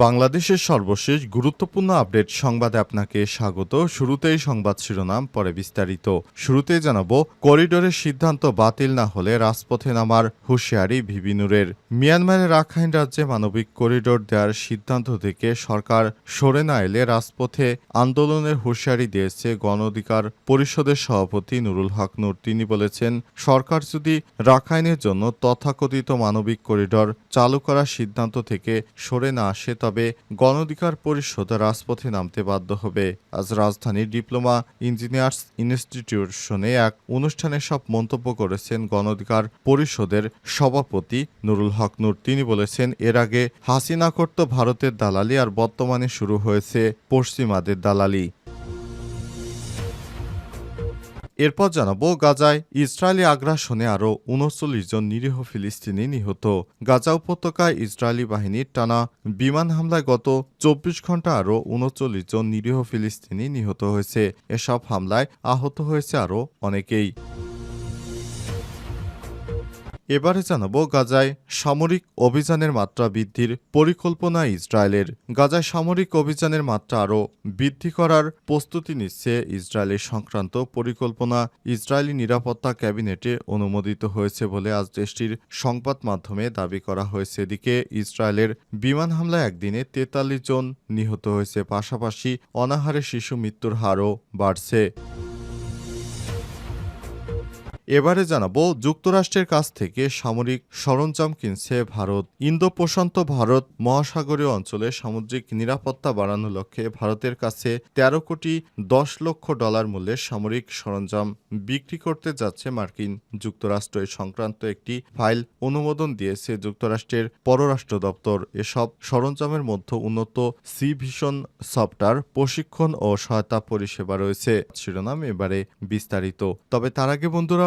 বাংলাদেশের সর্বশেষ গুরুত্বপূর্ণ আপডেট সংবাদে আপনাকে স্বাগত। শুরুতেই সংবাদ শিরোনাম, পরে বিস্তারিত। শুরুতেই জানাব করিডোরের সিদ্ধান্ত বাতিল না হলে রাজপথে নামার হুঁশিয়ারি ভিবিনুরের মিয়ানমারের রাখাইন রাজ্যে মানবিক করিডোর দেওয়ার সিদ্ধান্ত থেকে সরকার সরে না এলে রাজপথে আন্দোলনের হুঁশিয়ারি দিয়েছে গণ অধিকার পরিষদের সভাপতি নুরুল হক নূর। তিনি বলেছেন, সরকার যদি রাখাইনের জন্য তথাকথিত মানবিক করিডোর চালু করার সিদ্ধান্ত থেকে সরে না আসে তবে গণধিকার পরিষদ রাজপথে নামতে বাধ্য হবে। আজ রাজধানীর ডিপ্লোমা ইঞ্জিনিয়ার্স ইনস্টিটিউশনে এক অনুষ্ঠানে সব মন্তব্য করেছেন গণধিকার পরিষদের সভাপতি নুরুল হক নূর। তিনি বলেছেন, এর আগে হাসিনা করত ভারতের দালালি আর বর্তমানে শুরু হয়েছে পশ্চিমাদের দালালি। এরপর জানাব, গাজায় ইসরায়েলি আগ্রাসনে আরও উনচল্লিশ জন নিরীহ ফিলিস্তিনি নিহত। গাজা উপত্যকায় ইসরায়েলি বাহিনীর টানা বিমান হামলায় গত চব্বিশ ঘণ্টা আরও উনচল্লিশ জন নিরীহ ফিলিস্তিনি নিহত হয়েছে। এসব হামলায় আহত হয়েছে আরও অনেকেই। এবারে জানাব গাজায় সামরিক অভিযানের মাত্রা বৃদ্ধির পরিকল্পনা ইসরায়েলের। গাজায় সামরিক অভিযানের মাত্রা আরও বৃদ্ধি করার প্রস্তুতি নিচ্ছে ইসরায়েলের সংক্রান্ত পরিকল্পনা। ইসরায়েলি নিরাপত্তা ক্যাবিনেটে অনুমোদিত হয়েছে বলে আজ দেশটির সংবাদ মাধ্যমে দাবি করা হয়েছে। এদিকে ইসরায়েলের বিমান হামলায় একদিনে তেতাল্লিশ জন নিহত হয়েছে, পাশাপাশি অনাহারে শিশু মৃত্যুর হারও বাড়ছে। এবারে জানাব যুক্তরাষ্ট্রের কাছ থেকে সামরিক সরঞ্জাম কিনছে ভারত। ইন্দো প্রশান্ত ভারত মহাসাগরীয় অঞ্চলে সামুদ্রিক নিরাপত্তা বাড়ানোর লক্ষ্যে ভারতের কাছে ১৩ কোটি দশ লক্ষ ডলার মূল্যের সামরিক সরঞ্জাম বিক্রি করতে যাচ্ছে মার্কিন যুক্তরাষ্ট্র। এ সংক্রান্ত একটি ফাইল অনুমোদন দিয়েছে যুক্তরাষ্ট্রের পররাষ্ট্র দপ্তর। এসব সরঞ্জামের মধ্যে উন্নত সি ভিশন সফটওয়্যার, প্রশিক্ষণ ও সহায়তা পরিষেবা রয়েছে। শিরোনাম এবারে বিস্তারিত। তবে তার আগে বন্ধুরা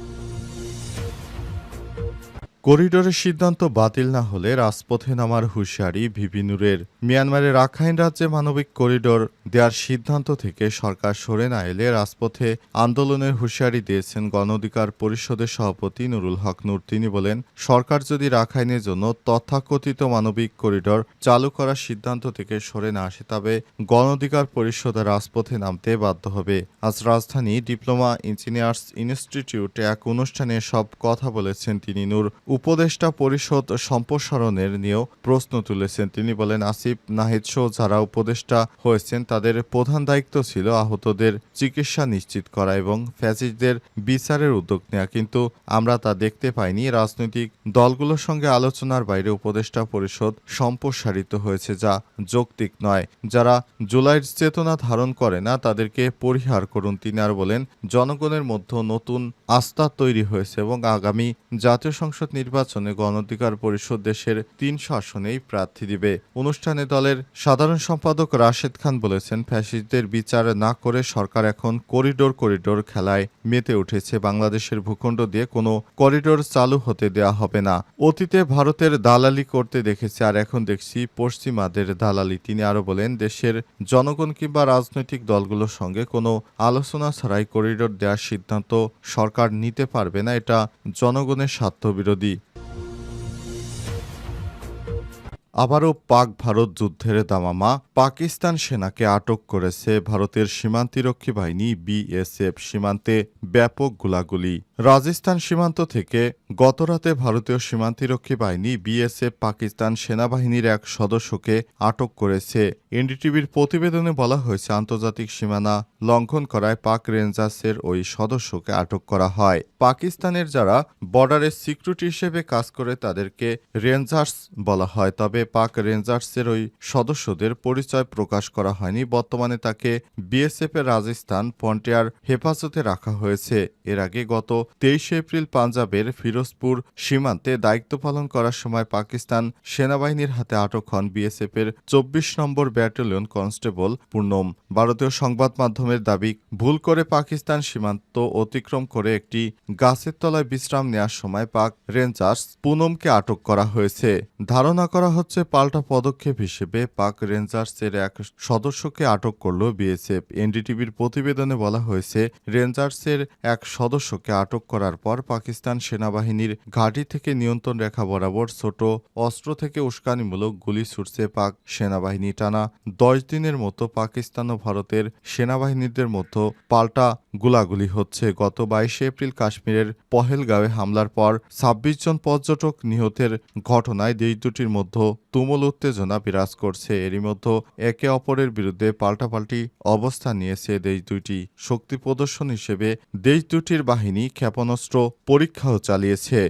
করিডোরের সিদ্ধান্ত বাতিল না হলে রাজপথে নামার হুঁশিয়ারি ভিপিনুরের মিয়ানমারের রাখাইন রাজ্যে মানবিক করিডোর দেওয়ার সিদ্ধান্ত থেকে সরকার সরে না এলে রাজপথে আন্দোলনের হুঁশিয়ারি দিয়েছেন গণ অধিকার পরিষদের সভাপতি নুরুল হক নূর। তিনি বলেন, সরকার যদি রাখাইনের জন্য তথাকথিত মানবিক করিডোর চালু করার সিদ্ধান্ত থেকে সরে না আসে, তবে গণ অধিকার পরিষদ রাজপথে নামতে বাধ্য হবে। আজ রাজধানী ডিপ্লোমা ইঞ্জিনিয়ার্স ইনস্টিটিউটে এক অনুষ্ঠানে সব কথা বলেছেন তিনি নূর। উপদেষ্টা পরিষদ সম্প্রসারণের নিয়েও প্রশ্ন তুলেছেন। তিনি বলেন, আসিফ নাহিদ সহ যারা উপদেষ্টা হয়েছেন, তাদের প্রধান দায়িত্ব ছিল আহতদের চিকিৎসা নিশ্চিত করা এবং ফ্যাসিস্টদের বিচারের উদ্যোগ নেওয়া। কিন্তু আমরা তা দেখতে পাইনি। রাজনৈতিক দলগুলোর সঙ্গে আলোচনার বাইরে উপদেষ্টা পরিষদ সম্প্রসারিত হয়েছে, যা যৌক্তিক নয়। যারা জুলাইয়ের চেতনা ধারণ করে না, তাদেরকে পরিহার করুন। তিনি আর বলেন, জনগণের মধ্যে নতুন আস্থা তৈরি হয়েছে এবং আগামী জাতীয় সংসদ নির্বাচনে গণ অধিকার পরিষদ দেশের তিনশো আসনেই প্রার্থী দিবে। অনুষ্ঠানে দলের সাধারণ সম্পাদক রাশেদ খান বলেছেন, ফ্যাসিস্টদের বিচার না করে সরকার এখন করিডোর করিডোর খেলায় মেতে উঠেছে। বাংলাদেশের ভূখণ্ড দিয়ে কোনো করিডোর চালু হতে দেওয়া হবে না। অতীতে ভারতের দালালি করতে দেখেছে, আর এখন দেখছি পশ্চিমাদের দালালি। তিনি আরও বলেন, দেশের জনগণ কিংবা রাজনৈতিক দলগুলোর সঙ্গে কোনো আলোচনা ছাড়াই করিডোর দেওয়ার সিদ্ধান্ত সরকার নিতে পারবে না। এটা জনগণের স্বার্থবিরোধী। আবারও পাক ভারত যুদ্ধের দামামা। পাকিস্তান সেনাকে আটক করেছে ভারতের সীমান্তিরক্ষী বাহিনী, বিএসএফ সীমান্তে ব্যাপক গোলাগুলি। রাজস্থান সীমান্ত থেকে গতরাতে ভারতীয় সীমান্তিরক্ষী বাহিনী বিএসএফ পাকিস্তান সেনাবাহিনীর এক সদস্যকে আটক করেছে। এনডিটিভির প্রতিবেদনে বলা হয়েছে, আন্তর্জাতিক সীমানা লঙ্ঘন করায় পাক রেঞ্জার্সের ওই সদস্যকে আটক করা হয়। পাকিস্তানের যারা বর্ডারের সিকিউরিটি হিসেবে কাজ করে, তাদেরকে রেঞ্জার্স বলা হয়। তবে পাক রেঞ্জার্সের ওই সদস্যদের পরিচয় প্রকাশ করা হয়নি। বর্তমানে তাকে বিএসএফ এর রাজস্থান ফ্রন্টিয়ার হেফাজতে রাখা হয়েছে। এর আগে গত তেইশে এপ্রিল পাঞ্জাবের ফিরোজপুর সীমান্তে দায়িত্ব পালন করার সময় পাকিস্তান সেনাবাহিনীর হাতে আটক হন বিএসএফের চব্বিশ নম্বর ব্যাটালিয়ন কনস্টেবল পূর্ণম ভারতীয় সংবাদ মাধ্যমের দাবি, ভুল করে পাকিস্তান সীমান্ত অতিক্রম করে একটি গাছের তলায় বিশ্রাম নেওয়ার সময় পাক রেঞ্জার্স পুনমকে আটক করা হয়েছে। ধারণা করা হচ্ছে পাল্টা পদক্ষেপ হিসেবে পাক রেঞ্জার্সের এক সদস্যকে আটক করল বিএসএফ। এনডিটিভির প্রতিবেদনে বলা হয়েছে, রেঞ্জার্সের এক সদস্যকে আটক করার পর পাকিস্তান সেনাবাহিনীর ঘাঁটি থেকে নিয়ন্ত্রণ রেখা বরাবর ছোট অস্ত্র থেকে উস্কানিমূলক গুলি ছুটছে পাক সেনাবাহিনী। টানা দশ দিনের মতো পাকিস্তান ও ভারতের সেনাবাহিনীদের মধ্যে পাল্টা গুলাগুলি হচ্ছে। গত বাইশে এপ্রিল কাশ্মীরের পহেলগাঁওয়ে হামলার পর ছাব্বিশ জন পর্যটক নিহতের ঘটনায় দেশ দুটির মধ্যে তুমুল উত্তেজনা বিরাজ করছে। এরই মধ্যে একে অপরের বিরুদ্ধে পাল্টাপাল্টি অবস্থান নিয়েছে দেশ দুইটি। শক্তি প্রদর্শন হিসেবে দেশ দুটির বাহিনী ক্ষেপণাস্ত্র পরীক্ষাও চালিয়েছে।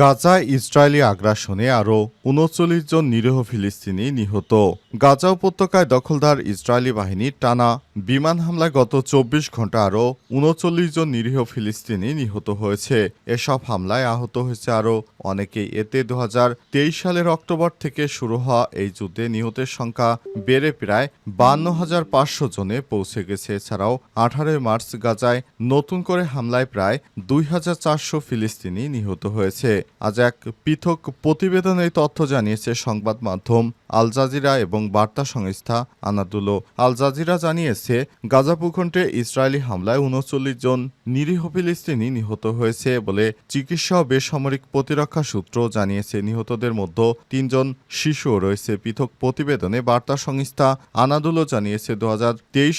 গাজা ইসরায়েলি আগ্রাসনে আরও উনচল্লিশ জন নিরীহ ফিলিস্তিনি নিহত। গাজা উপত্যকায় দখলদার ইসরায়েলি বাহিনী টানা বিমান হামলায় গত চব্বিশ ঘণ্টা আরও উনচল্লিশ জন নিরীহ ফিলিস্তিনি নিহত হয়েছে। এসব হামলায় আহত হয়েছে আরও অনেকেই এতে দু হাজার তেইশ সালের অক্টোবর থেকে শুরু হওয়া এই যুদ্ধে নিহতের সংখ্যা বেড়ে প্রায় বান্ন হাজার পাঁচশো জনে পৌঁছে গেছে। এছাড়াও আঠারোই মার্চ গাজায় নতুন করে হামলায় প্রায় দুই হাজার চারশো ফিলিস্তিনি নিহত হয়েছে। আজ এক পৃথক প্রতিবেদনে তথ্য জানিয়েছে সংবাদ মাধ্যম আল জাজিরা এবং বার্তা সংস্থা আনাদুলো। আল জাজিরা জানিয়েছে, গাজা ভূখণ্ডে ইসরায়েলি হামলায় উনচল্লিশ জন নিরীহ ফিলিস্তিনি নিহত হয়েছে বলে চিকিৎসা ও বেসামরিক প্রতিরক্ষা সূত্র জানিয়েছে, নিহতদের মধ্যে তিনজন শিশুও রয়েছে। পৃথক প্রতিবেদনে বার্তা সংস্থা আনাদুলো জানিয়েছে দু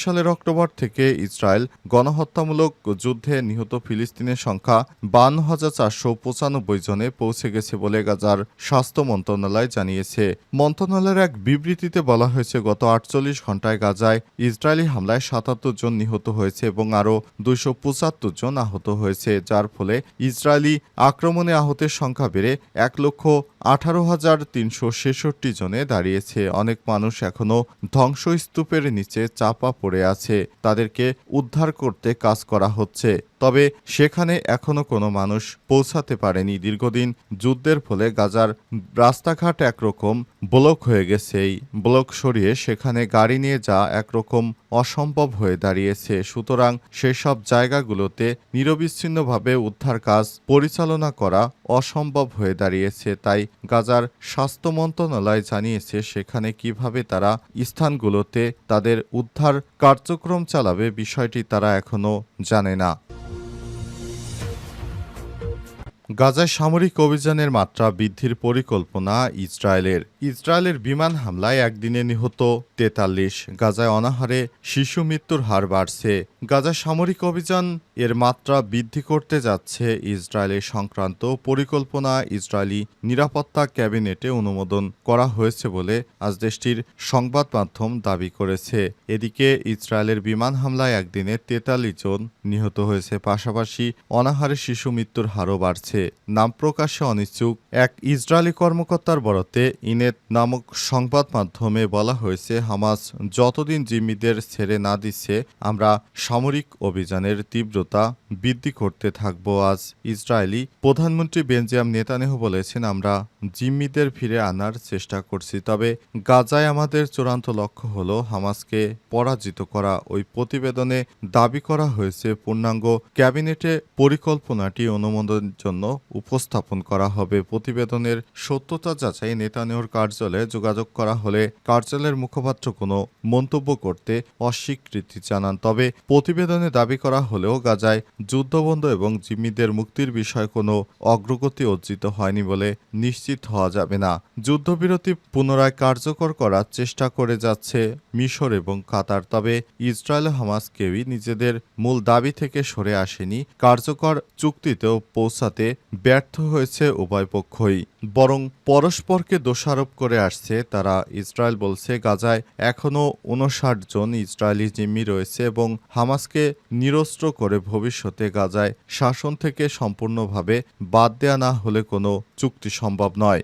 সালের অক্টোবর থেকে ইসরায়েল গণহত্যামূলক যুদ্ধে নিহত ফিলিস্তিনের সংখ্যা বান্ন হাজার চারশো পঁচানব্বই জনে পৌঁছে গেছে বলে গাজার স্বাস্থ্য মন্ত্রণালয় জানিয়েছে। মন্ত্রণালয়ের এক বিবৃতিতে বলা হয়েছে, গত আটচল্লিশ ঘন্টায় গাজায় ইসরায়েলি হামলায় সাতাত্তর জন নিহত হয়েছে এবং আরও দুইশো পঁচাত্তর জন আহত হয়েছে, যার ফলে ইসরায়েলি আক্রমণে আহতের সংখ্যা বেড়ে এক লক্ষ আঠারো হাজার তিনশো ছেষট্টি জনে দাঁড়িয়েছে। অনেক মানুষ এখনও ধ্বংসস্তূপের নিচে চাপা পড়ে আছে। তাদেরকে উদ্ধার করতে কাজ করা হচ্ছে। তবে সেখানে এখনও কোনো মানুষ পৌঁছাতে পারেনি। দীর্ঘদিন যুদ্ধের ফলে গাজার রাস্তাঘাট একরকম ব্লক হয়ে গেছে। এই ব্লক সরিয়ে সেখানে গাড়ি নিয়ে যা একরকম অসম্ভব হয়ে দাঁড়িয়েছে। সুতরাং সেসব জায়গাগুলোতে নিরবিচ্ছিন্নভাবে উদ্ধার কাজ পরিচালনা করা অসম্ভব হয়ে দাঁড়িয়েছে। তাই গাজার স্বাস্থ্য মন্ত্রণালয় জানিয়েছে, সেখানে কীভাবে তারা স্থানগুলোতে তাদের উদ্ধার কার্যক্রম চালাবে বিষয়টি তারা এখনও জানে না। গাজায় সামরিক অভিযানের মাত্রা বৃদ্ধির পরিকল্পনা ইসরায়েলের। ইসরায়েলের বিমান হামলায় একদিনে নিহত তেতাল্লিশ, গাজায় অনাহারে শিশু মৃত্যুর হার বাড়ছে। গাজা সামরিক অভিযান এর মাত্রা বৃদ্ধি করতে যাচ্ছে ইসরায়েলের সংক্রান্ত পরিকল্পনা ইসরায়েলি নিরাপত্তা ক্যাবিনেটে অনুমোদন করা হয়েছে বলে আজ দেশটির সংবাদ মাধ্যম দাবি করেছে। এদিকে ইসরায়েলের বিমান হামলায় একদিনে তেতাল্লিশ জন নিহত হয়েছে, পাশাপাশি অনাহারে শিশু মৃত্যুর হারও বাড়ছে। নাম প্রকাশে অনিচ্ছুক এক ইসরায়েলি কর্মকর্তার বরাতে ইনেত নামক সংবাদ মাধ্যমে বলা হয়েছে, হামাস যতদিন জিম্মিদের ছেড়ে না দিচ্ছে, আমরা সামরিক অভিযানের তীব্রতা বৃদ্ধি করতে থাকব, আজ ইসরায়েলি প্রধানমন্ত্রী বেঞ্জিয়াম নেতানেহু বলেছেন, আমরা জিম্মিদের ফিরে আনার চেষ্টা করছি। তবে গাজায় আমাদের চূড়ান্ত লক্ষ্য হল হামাসকে পরাজিত করা। ওই প্রতিবেদনে দাবি করা হয়েছে, পূর্ণাঙ্গ ক্যাবিনেটে পরিকল্পনাটি অনুমোদনের জন্য উপস্থাপন করা হবে। প্রতিবেদনের সত্যতা যাচাই নেতানেহর কার্যালয়ে যোগাযোগ করা হলে কার্যালয়ের মুখপাত্র কোনো মন্তব্য করতে অস্বীকৃতি জানান। তবে প্রতিবেদনে দাবি করা হলেও গাজায় যুদ্ধবন্ধ এবং জিম্মিদের মুক্তির বিষয়ে কোনো অগ্রগতি অর্জিত হয়নি বলে নিশ্চিত হওয়া যাবে না। যুদ্ধবিরতি পুনরায় কার্যকর করার চেষ্টা করে যাচ্ছে মিশর এবং কাতার। তবে ইসরায়েল হামাস কেউই নিজেদের মূল দাবি থেকে সরে আসেনি। কার্যকর চুক্তিতেও পৌঁছাতে ব্যর্থ হয়েছে উভয় পক্ষই। বরং পরস্পরকে দোষারোপ করে আসছে তারা। ইসরায়েল বলছে, গাজায় এখনও উনষাট জন ইসরায়েলি জিম্মি রয়েছে এবং হামাসকে নিরস্ত্র করে ভবিষ্যতে গাজায় শাসন থেকে সম্পূর্ণভাবে বাদ দেয়া না হলে কোনো চুক্তি সম্ভব নয়।